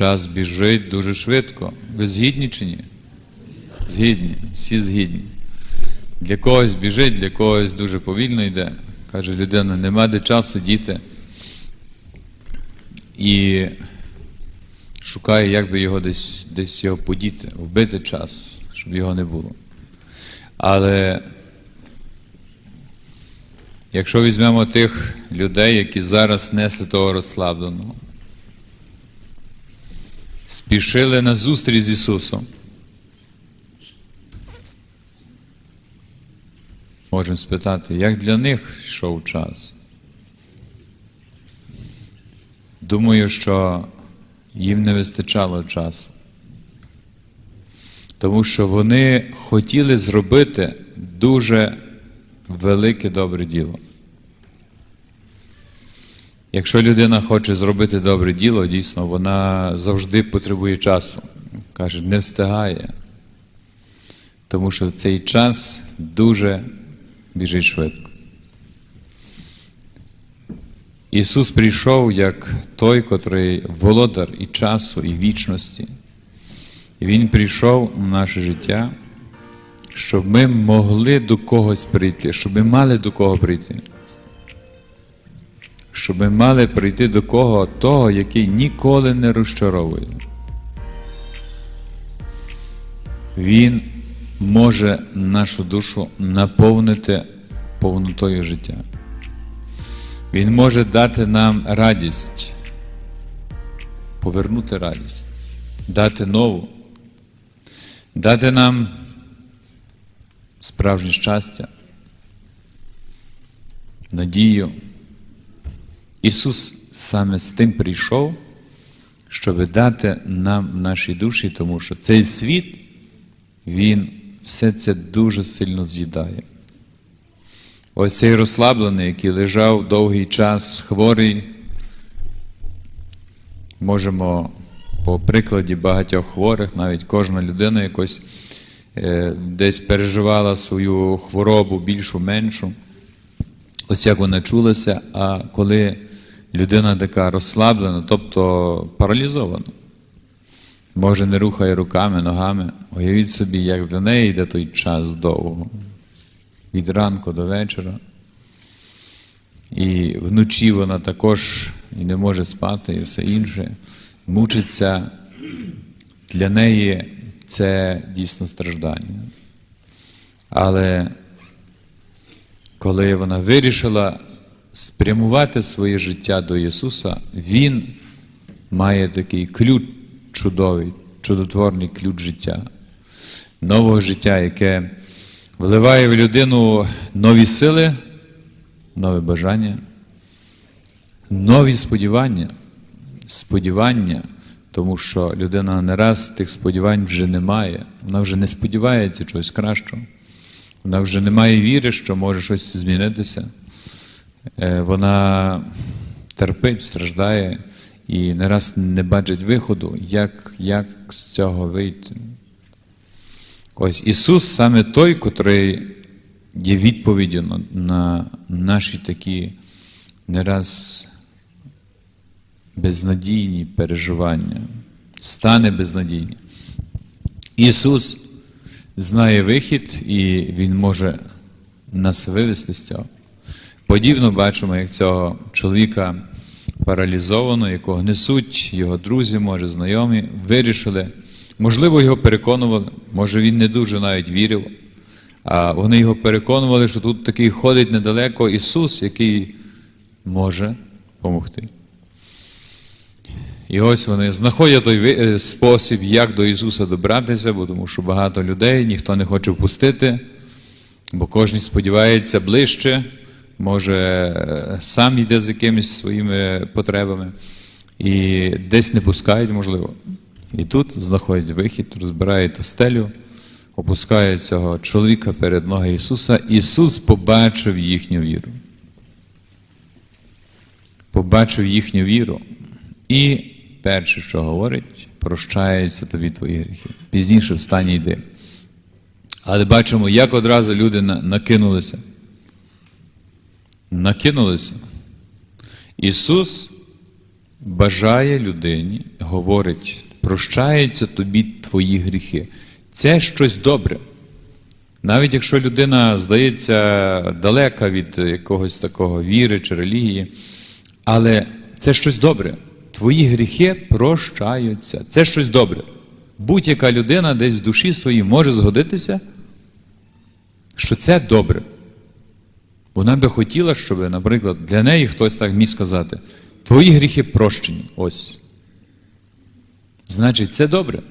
час біжить дуже швидко. Ви згідні чи ні? Згідні, всі згідні. Для когось біжить, для когось дуже повільно йде. Каже людина, нема де часу діти. І шукає, як би його десь, десь його подіти, вбити час, щоб його не було. Але якщо візьмемо тих людей, які зараз несли того розслабленого, спішили на зустріч з Ісусом, можемо спитати, як для них йшов час? Думаю, що їм не вистачало часу. Тому що вони хотіли зробити дуже велике добре діло. Якщо людина хоче зробити добре діло, дійсно, вона завжди потребує часу. Каже, не встигає. Тому що цей час дуже біжить швидко. Ісус прийшов як той, котрий володар і часу, і вічності. Він прийшов в наше життя, щоб ми могли до когось прийти, щоб ми мали до кого прийти. Щоб ми мали прийти до кого того, який ніколи не розчаровує. Він може нашу душу наповнити повнотою життя. Він може дати нам радість, повернути радість, дати нову, дати нам справжнє щастя, надію. Ісус саме з тим прийшов, щоб дати нам в нашій душі, тому що цей світ, Він все це дуже сильно з'їдає. Ось цей розслаблений, який лежав довгий час хворий, можемо по прикладі багатьох хворих, навіть кожна людина якось е, десь переживала свою хворобу більшу, меншу. Ось як вона чулася, а коли людина така розслаблена, тобто паралізована, може не рухає руками, ногами, уявіть собі, як для неї йде той час довго від ранку до вечора. І вночі вона також і не може спати, і все інше. Мучиться. Для неї це дійсно страждання. Але коли вона вирішила спрямувати своє життя до Ісуса, Він має такий ключ чудовий, чудотворний ключ життя, нового життя, яке вливає в людину нові сили, нове бажання, нові сподівання, сподівання, тому що людина не раз тих сподівань вже не має, вона вже не сподівається чогось кращого, вона вже не має віри, що може щось змінитися. Е, Вона терпить, страждає і не раз не бачить виходу, як, як з цього вийти. Ось Ісус саме той, котрий є відповіддю на, на наші такі не раз безнадійні переживання, стане безнадійні. Ісус знає вихід, і Він може нас вивести з цього. Подібно бачимо, як цього чоловіка паралізовано, якого несуть його друзі, може, знайомі, вирішили. Можливо, його переконували, може він не дуже навіть вірив, а вони його переконували, що тут такий ходить недалеко Ісус, який може допомогти. І ось вони знаходять той е, спосіб, як до Ісуса добратися, бо тому що багато людей ніхто не хоче впустити, бо кожен сподівається ближче, може сам йде з якимись своїми потребами, і десь не пускають, можливо. І тут знаходять вихід, розбирають стелю, опускають цього чоловіка перед ноги Ісуса. Ісус побачив їхню віру. Побачив їхню віру. І перше, що говорить, прощаються тобі твої гріхи. Пізніше встань і йди. Але бачимо, як одразу люди накинулися. Накинулися. Ісус бажає людині, говорить, прощаються тобі твої гріхи. Це щось добре. Навіть якщо людина здається далека від якогось такого віри чи релігії, але це щось добре. Твої гріхи прощаються. Це щось добре. Будь-яка людина десь в душі своїй може згодитися, що це добре. Вона би хотіла, щоб, наприклад, для неї хтось так міг сказати: Твої гріхи прощені. Ось. Значить, це добре.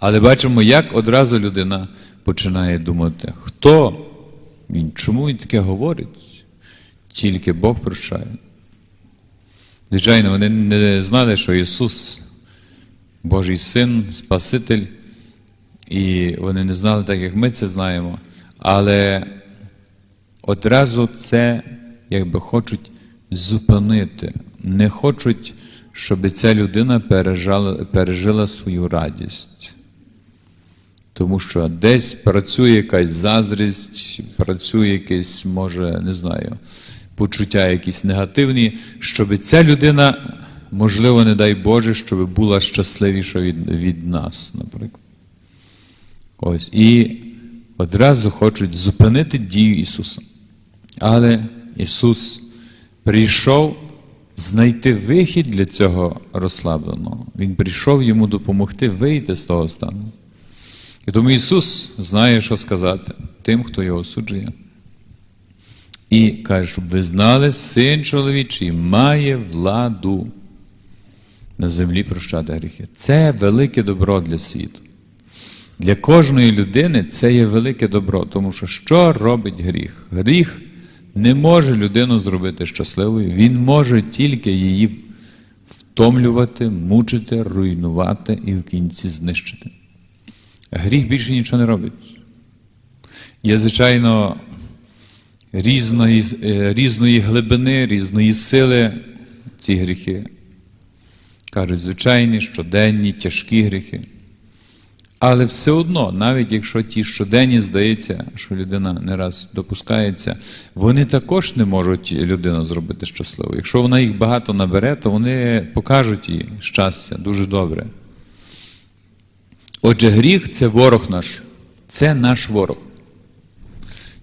Але бачимо, як одразу людина починає думати, хто він, чому він таке говорить? Тільки Бог прощає. Звичайно, вони не знали, що Ісус, Божий Син, Спаситель, і вони не знали так, як ми це знаємо. Але одразу це, якби хочуть зупинити, не хочуть, щоб ця людина пережила, пережила свою радість. Тому що десь працює якась заздрість, працює якесь, може, не знаю, почуття якісь негативні, щоб ця людина, можливо, не дай Боже, щоб була щасливіша від, від нас, наприклад. Ось. І одразу хочуть зупинити дію Ісуса. Але Ісус прийшов знайти вихід для цього розслабленого. Він прийшов йому допомогти вийти з того стану. І тому Ісус знає, що сказати тим, хто його осуджує. І каже, щоб ви знали, син чоловічий має владу на землі прощати гріхи. Це велике добро для світу. Для кожної людини це є велике добро, тому що що робить гріх? Гріх не може людину зробити щасливою, він може тільки її втомлювати, мучити, руйнувати і в кінці знищити. Гріх більше нічого не робить. Є, звичайно, різної, е, різної глибини, різної сили ці гріхи. Кажуть, звичайні, щоденні, тяжкі гріхи. Але все одно, навіть якщо ті щоденні здається, що людина не раз допускається, вони також не можуть людину зробити щасливою. Якщо вона їх багато набере, то вони покажуть їй щастя дуже добре. Отже, гріх це ворог наш, це наш ворог.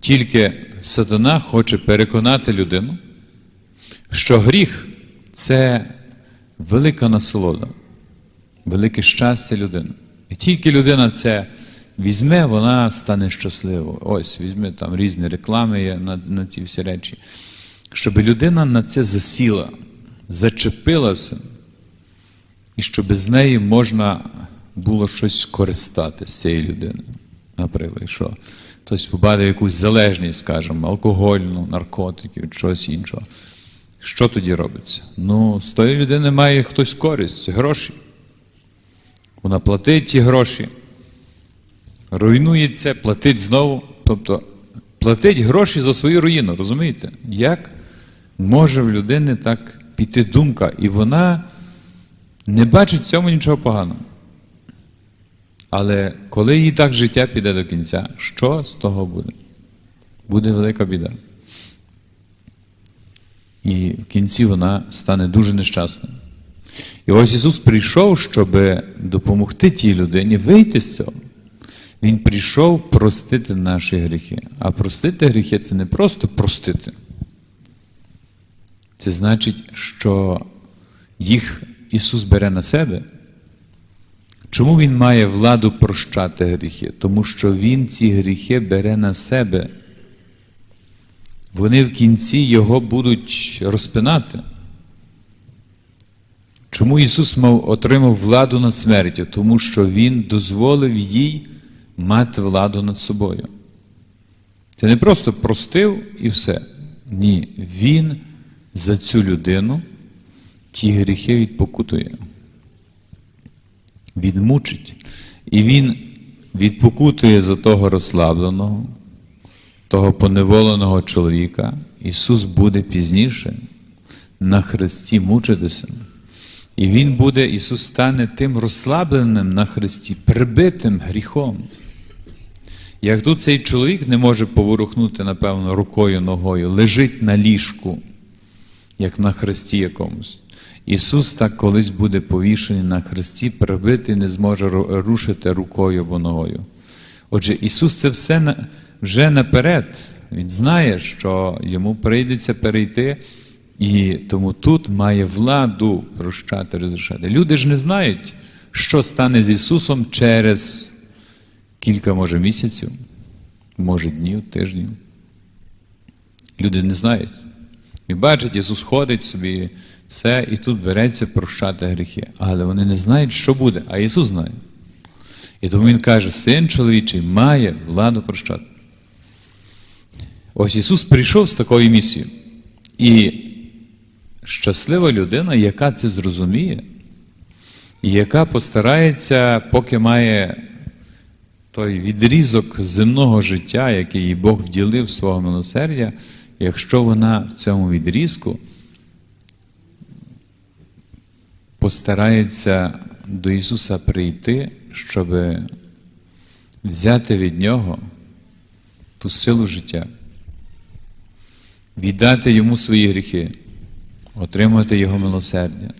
Тільки сатана хоче переконати людину, що гріх це велика насолода, велике щастя людини. Тільки людина це візьме, вона стане щасливою. Ось, візьме там різні реклами є на, на ці всі речі. Щоб людина на це засіла, зачепилася, і щоб з неї можна було щось скористати з цієї людини. Наприклад, що хтось побачив якусь залежність, скажімо, алкогольну, наркотиків, чогось іншого. Що тоді робиться? Ну, з тої людини має хтось користь, гроші. Вона платить ті гроші, руйнується, платить знову. Тобто платить гроші за свою руїну, розумієте? Як може в людини так піти думка, і вона не бачить в цьому нічого поганого. Але коли їй так життя піде до кінця, що з того буде? Буде велика біда. І в кінці вона стане дуже нещасною. І ось Ісус прийшов, щоб допомогти тій людині вийти з цього. Він прийшов простити наші гріхи. А простити гріхи це не просто простити. Це значить, що їх Ісус бере на себе. Чому Він має владу прощати гріхи? Тому що Він ці гріхи бере на себе. Вони в кінці Його будуть розпинати. Чому Ісус мав, отримав владу над смертю? Тому що Він дозволив їй мати владу над собою. Це не просто простив і все. Ні, Він за цю людину ті гріхи відпокутує, відмучить. І Він відпокутує за того розслабленого, того поневоленого чоловіка. Ісус буде пізніше на хресті мучитися. І Він буде, Ісус стане тим розслабленим на Христі, прибитим гріхом. Як тут цей чоловік не може поворухнути, напевно, рукою, ногою, лежить на ліжку, як на хресті якомусь. Ісус так колись буде повішений на хресті, прибитий, не зможе рушити рукою або ногою. Отже, Ісус це все вже наперед. Він знає, що йому прийдеться перейти, і тому тут має владу прощати, розрішати. Люди ж не знають, що стане з Ісусом через кілька, може, місяців, може, днів, тижнів. Люди не знають. І бачать, Ісус ходить собі, все, і тут береться прощати гріхи. Але вони не знають, що буде, а Ісус знає. І тому Він каже, син чоловічий має владу прощати. Ось Ісус прийшов з такою місією. І щаслива людина, яка це зрозуміє, і яка постарається, поки має той відрізок земного життя, який їй Бог вділив свого милосердя, якщо вона в цьому відрізку постарається до Ісуса прийти, щоб взяти від Нього ту силу життя, віддати Йому свої гріхи, отримати Його милосердя.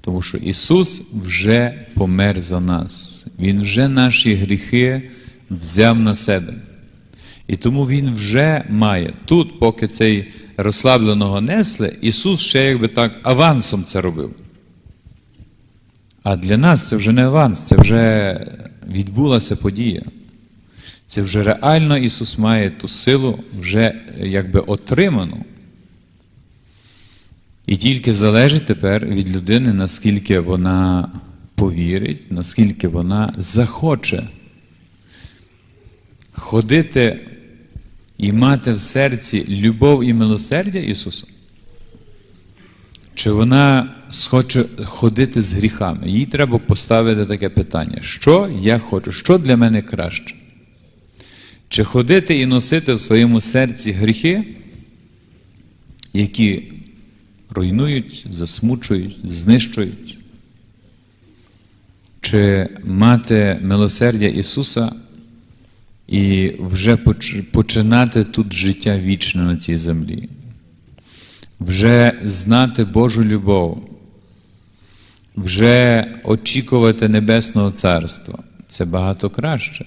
Тому що Ісус вже помер за нас. Він вже наші гріхи взяв на себе. І тому Він вже має. Тут, поки цей розслабленого несли, Ісус ще якби так авансом це робив. А для нас це вже не аванс, це вже відбулася подія. Це вже реально Ісус має ту силу вже якби отриману. І тільки залежить тепер від людини, наскільки вона повірить, наскільки вона захоче ходити і мати в серці любов і милосердя Ісуса. Чи вона схоче ходити з гріхами? Їй треба поставити таке питання: що я хочу, що для мене краще? Чи ходити і носити в своєму серці гріхи, які руйнують, засмучують, знищують? Чи мати милосердя Ісуса і вже починати тут життя вічне на цій землі? Вже знати Божу любов, вже очікувати Небесного Царства це багато краще.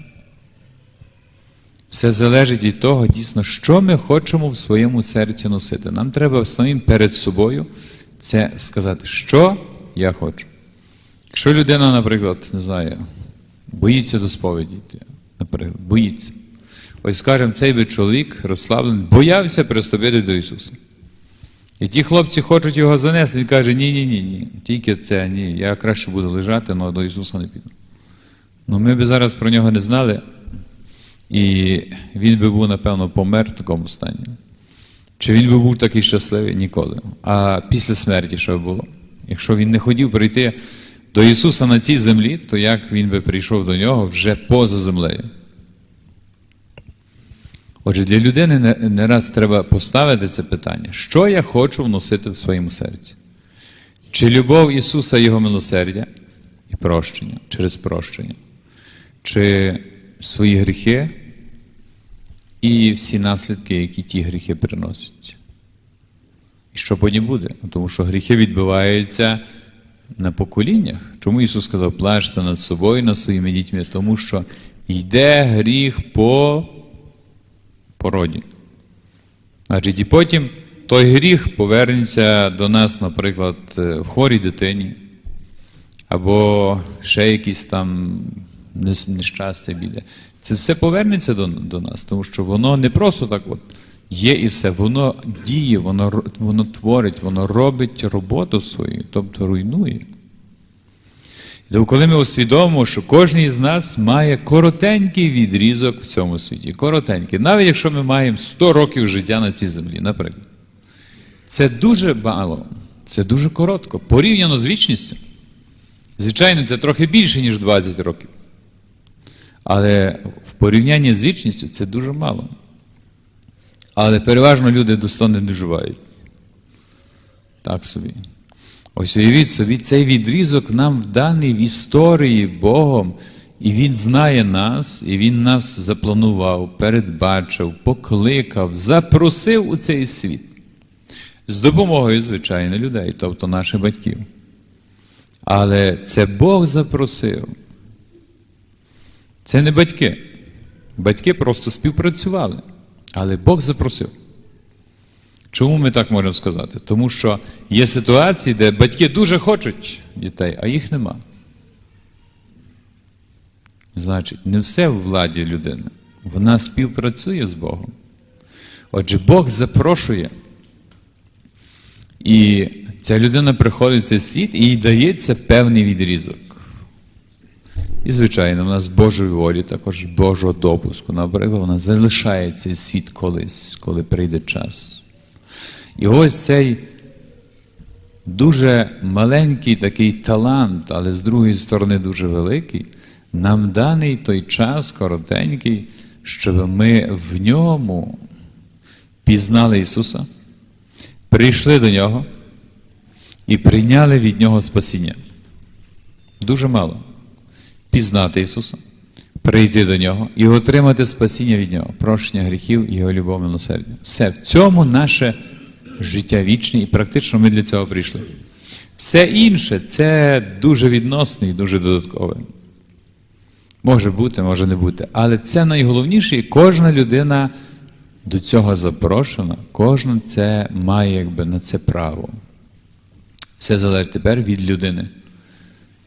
Все залежить від того, дійсно, що ми хочемо в своєму серці носити. Нам треба самим перед собою це сказати, що я хочу. Якщо людина, наприклад, не знаю, боїться до сповіді наприклад, боїться. Ось скажемо, цей би чоловік розслаблений, боявся приступити до Ісуса. І ті хлопці хочуть його занести, він каже, ні, ні, ні, тільки це, ні, я краще буду лежати, але до Ісуса не піду. Ну ми б зараз про нього не знали, і він би був, напевно, помер в такому стані. Чи він би був такий щасливий? Ніколи. А після смерті що було? Якщо він не хотів прийти до Ісуса на цій землі, то як він би прийшов до нього вже поза землею? Отже, для людини не, раз треба поставити це питання, що я хочу вносити в своєму серці? Чи любов Ісуса Його милосердя і прощення через прощення? Чи свої гріхи і всі наслідки, які ті гріхи приносять? І що потім буде? Тому що гріхи відбуваються на поколіннях. Чому Ісус сказав, плачте над собою, над своїми дітьми? Тому що йде гріх по породі. Значить, і потім той гріх повернеться до нас, наприклад, в хворій дитині, або ще якісь там нещастя біде. Це все повернеться до, до нас, тому що воно не просто так от є і все, воно діє, воно, воно творить, воно робить роботу свою, тобто руйнує. І коли ми усвідомимо, що кожен із нас має коротенький відрізок в цьому світі, коротенький, навіть якщо ми маємо 100 років життя на цій землі, наприклад, це дуже мало, це дуже коротко, порівняно з вічністю. Звичайно, це трохи більше, ніж 20 років. Але в порівнянні з вічністю це дуже мало. Але переважно люди достойно не доживають. Так собі. Ось уявіть собі, цей відрізок нам даний в історії Богом, і Він знає нас, і Він нас запланував, передбачив, покликав, запросив у цей світ. з допомогою, звичайно, людей, тобто наших батьків. Але це Бог запросив. Це не батьки. Батьки просто співпрацювали, але Бог запросив. Чому ми так можемо сказати? Тому що є ситуації, де батьки дуже хочуть дітей, а їх нема. Значить, не все в владі людини. Вона співпрацює з Богом. Отже, Бог запрошує. І ця людина приходить в цей світ і їй дається певний відрізок. І, звичайно, вона з Божої волі, також Божого допуску, наприклад, вона залишає цей світ колись, коли прийде час. І ось цей дуже маленький такий талант, але з другої сторони дуже великий, нам даний той час коротенький, щоб ми в ньому пізнали Ісуса, прийшли до Нього і прийняли від Нього спасіння. Дуже мало. Пізнати Ісуса, прийти до Нього і отримати спасіння від Нього, прощення гріхів і Його любов милосердя. Все, в цьому наше життя вічне, і практично ми для цього прийшли. Все інше це дуже відносне і дуже додаткове. Може бути, може не бути. Але це найголовніше, і кожна людина до цього запрошена, кожна це має якби на це право. Все залежить тепер від людини.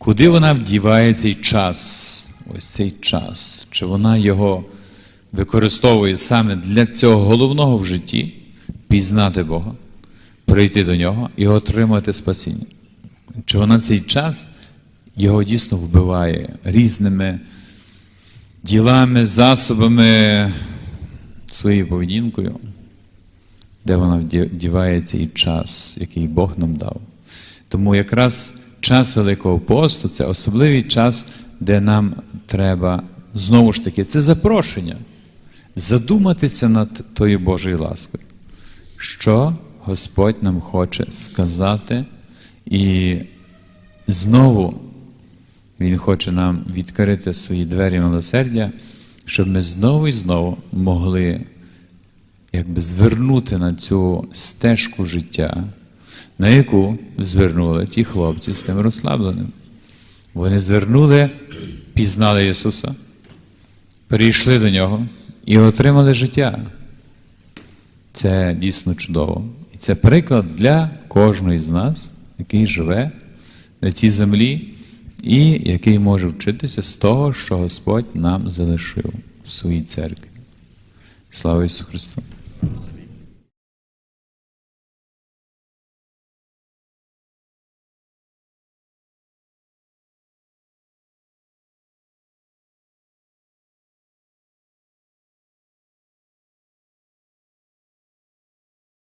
Куди вона вдіває цей час? Ось цей час. Чи вона його використовує саме для цього головного в житті пізнати Бога, прийти до нього і отримати спасіння? Чи вона цей час його дійсно вбиває різними ділами, засобами, своєю поведінкою, де вона вдіває цей час, який Бог нам дав? Тому якраз час Великого посту це особливий час, де нам треба знову ж таки це запрошення задуматися над тою Божою ласкою, що Господь нам хоче сказати, і знову Він хоче нам відкрити свої двері милосердя, щоб ми знову і знову могли якби звернути на цю стежку життя на яку звернули ті хлопці з тим розслабленим. Вони звернули, пізнали Ісуса, прийшли до Нього і отримали життя. Це дійсно чудово. І це приклад для кожного з нас, який живе на цій землі і який може вчитися з того, що Господь нам залишив в своїй церкві. Слава Ісусу Христу!